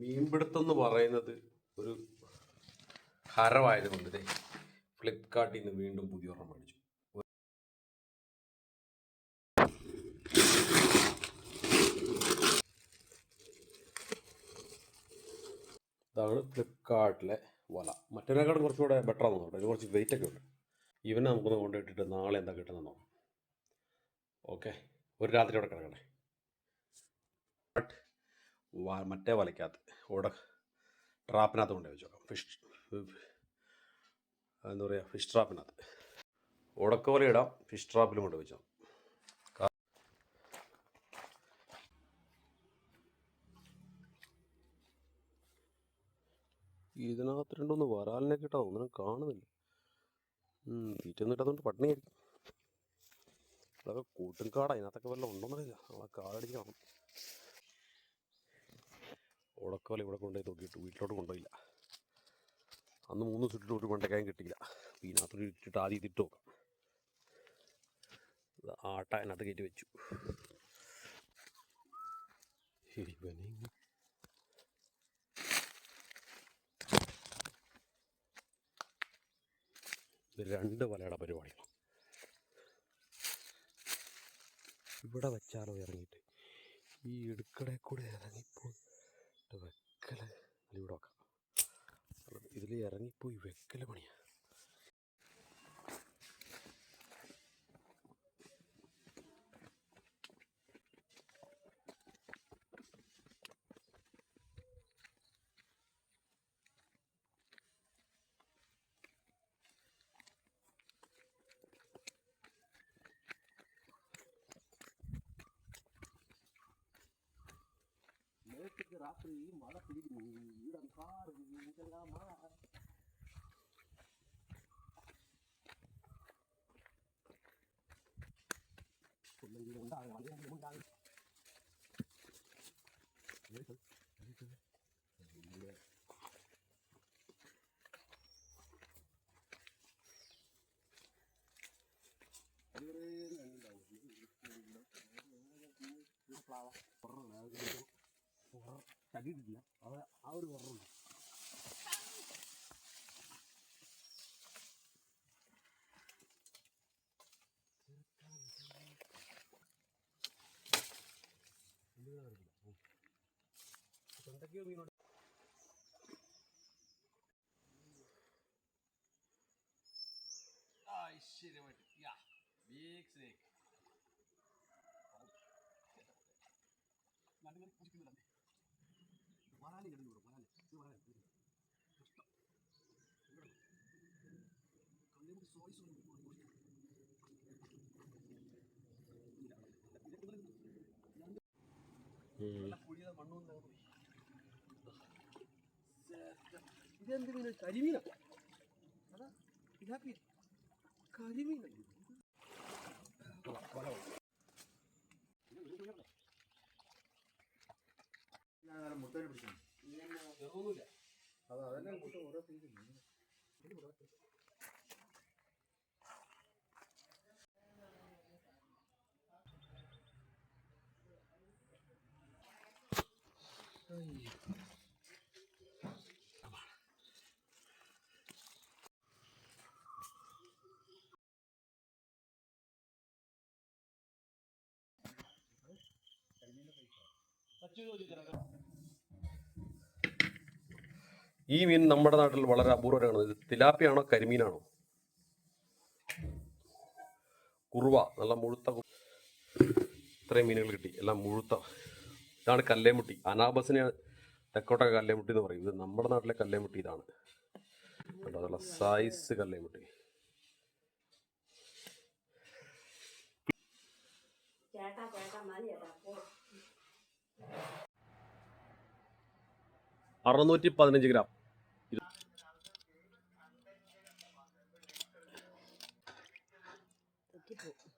മീൻപിടുത്തം എന്ന് പറയുന്നത് ഒരു ഹരമായതുകൊണ്ട് ഫ്ലിപ്കാർട്ടിൽ നിന്ന് വീണ്ടും പുതിയ ഒരെണ്ണം മേടിച്ചു. ഇതാണ് ഫ്ലിപ്കാർട്ടിലെ വല. മറ്റേതിനേക്കാളും കുറച്ചുകൂടെ ബെറ്റർ ആണെന്ന് തോന്നുന്നു. കുറച്ച് വെയിറ്റ് ഒക്കെ ഉണ്ട്. ഇവനെ നമുക്കൊന്ന് കൊണ്ടുപോയിട്ടിട്ട് നാളെ എന്താ കിട്ടുന്നതെന്നോ ഓക്കെ ഒരു രാത്രി അവിടെ വ- മറ്റേ വലയ്ക്കകത്ത് ഓട ട്രാപ്പിനകത്ത് കൊണ്ടുപോയി വെച്ചോക്കാം. ഫിഷ് എന്താ പറയുക ഫിഷ് ട്രാപ്പിനകത്ത്. ഉടക്കവല ഇടാം ഫിഷ് ട്രാപ്പിലും കൊണ്ട് വെച്ചോ ഇതിനകത്ത് രണ്ടൊന്ന് വരാലിനെ കിട്ടാ ഒന്നിനും കാണുന്നില്ല. തീറ്റൊന്നും കിട്ടാത്തതുകൊണ്ട് പട്ടിണിയായിരിക്കും അതൊക്കെ കൂട്ടും കാടാ ഇതിനകത്തൊക്കെ വല്ലതും ഉണ്ടോന്നറിയില്ല. നമ്മളെ കാടടിച്ച് കാണും ഉടക്കവല ഇവിടെ കൊണ്ടുപോയി നോക്കിയിട്ട് വീട്ടിലോട്ട് കൊണ്ടുപോയില്ല. അന്ന് മൂന്ന് ചുറ്റിലും ഒരു വെണ്ടക്കായും കിട്ടിയില്ല. അപ്പോൾ ഇതിനകത്തൊരു ഇട്ടിട്ട് ആദ്യം ഇതിട്ട് നോക്കാം. ആട്ട അതിനകത്ത് കയറ്റി വെച്ചു. രണ്ട് വലയുടെ പരിപാടികൾ ഇവിടെ വെച്ചാലോ ഇറങ്ങിയിട്ട് ഈ ഇടുക്കടെ കൂടെ ഇറങ്ങിപ്പോയി വെക്കൽ. അല്ല ഇവിടെ വെക്കാം. ഇതിൽ ഇറങ്ങിപ്പോയി free malah free di yuran kar di tengah malah mình đi cũng đang mà đi cũng đang lấy thử lấy thử Hãy subscribe cho kênh Ghiền Mì Gõ Để không bỏ lỡ những video hấp dẫn തടിയിട്ടില്ല. ആ ഒരു കുറവുണ്ട്. എന്തൊക്കെയോ മീനുണ്ട് ഐശ്വര്യമായിട്ട് യാ big snake നടുവിൽ കുടിക്കുന്നില്ല വരാലി കിടന്നു ഇത് വരാലി ഇത് കഷ്ടം കണ്ണിന് സോറി സോറി പുഴിയുടെ മണ്ണും ഇതെന്ത് മീന കരിമീന? അതാ ഇതാക്കി കരിമീന അത് അതെല്ലാം കൂട്ട് ഓരോ പീസ് ഈ മീൻ നമ്മുടെ നാട്ടിൽ വളരെ അപൂർവരാണ് ഇത് തിലാപ്പിയാണോ കരിമീനാണോ? കുറുവ നല്ല മുഴുത്ത ഇത്രയും മീനുകൾ കിട്ടി. എല്ലാം മുഴുത്ത. ഇതാണ് കല്ലേമുട്ടി. അനാബസിനെ തെക്കോട്ട കല്ലേമുട്ടി എന്ന് പറയും. ഇത് നമ്മുടെ നാട്ടിലെ കല്ലേമുട്ടി ഇതാണ്. നല്ല സൈസ് കല്ലേമുട്ടി. ചേട്ടാ ചേട്ടാ മതി ചേട്ടാ പോ. അറുന്നൂറ്റി പതിനഞ്ച് ഗ്രാം. തെറ്റിപ്പോ ആ,